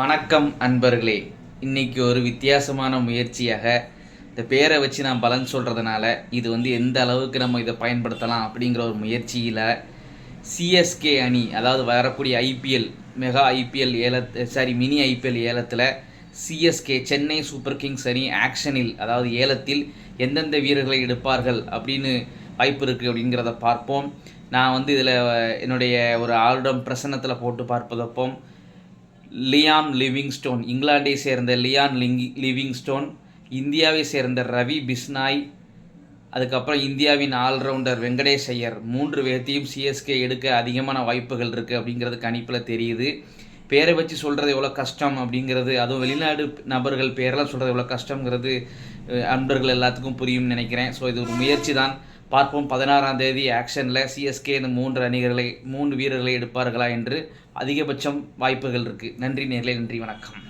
வணக்கம் அன்பர்களே. இன்னைக்கு ஒரு வித்தியாசமான முயற்சியாக இந்த பேரை வச்சு நான் பலன் சொல்கிறதுனால இது வந்து எந்த அளவுக்கு நம்ம இதை பயன்படுத்தலாம் அப்படிங்கிற ஒரு முயற்சியில் சிஎஸ்கே அணி அதாவது வரக்கூடிய ஐபிஎல் மெகா ஐபிஎல் ஏல சாரி மினி ஐபிஎல் ஏலத்தில் சிஎஸ்கே சென்னை சூப்பர் கிங்ஸ் அணி ஆக்ஷனில் அதாவது ஏலத்தில் எந்தெந்த வீரர்களை எடுப்பார்கள் அப்படின்னு வாய்ப்பு இருக்குது அப்படிங்கிறத பார்ப்போம். நான் வந்து இதில் என்னுடைய ஒரு ஆளுடம் பிரசன்னத்தில் போட்டு பார்ப்பதப்போம். Liam Livingstone. இங்கிலாந்தை சேர்ந்த லியான் லிங் லிவிங்ஸ்டோன். இந்தியாவை சேர்ந்த ரவி பிஸ்னாய். அதுக்கப்புறம் இந்தியாவின் ஆல்ரவுண்டர் வெங்கடேஷ் ஐயர் மூன்று பேர்த்தையும் சிஎஸ்கே எடுக்க அதிகமான வாய்ப்புகள் இருக்குது அப்படிங்கிறது கணிப்பில் தெரியுது. பேரை வச்சு சொல்கிறது எவ்வளோ கஷ்டம் அப்படிங்கிறது அதுவும் வெளிநாடு நபர்கள் பேரெல்லாம் சொல்கிறது எவ்வளோ கஷ்டங்கிறது அன்பர்கள் எல்லாத்துக்கும் புரியும்னு நினைக்கிறேன். ஸோ இது ஒரு முயற்சி தான். பார்ப்போம். பதினாறாம் தேதி ஆக்ஷனில் சிஎஸ்கே இந்த மூன்று அணிகர்களை மூன்று வீரர்களை எடுப்பார்களா என்று அதிகபட்சம் வாய்ப்புகள் இருக்குது நன்றி நேரில் நன்றி வணக்கம்.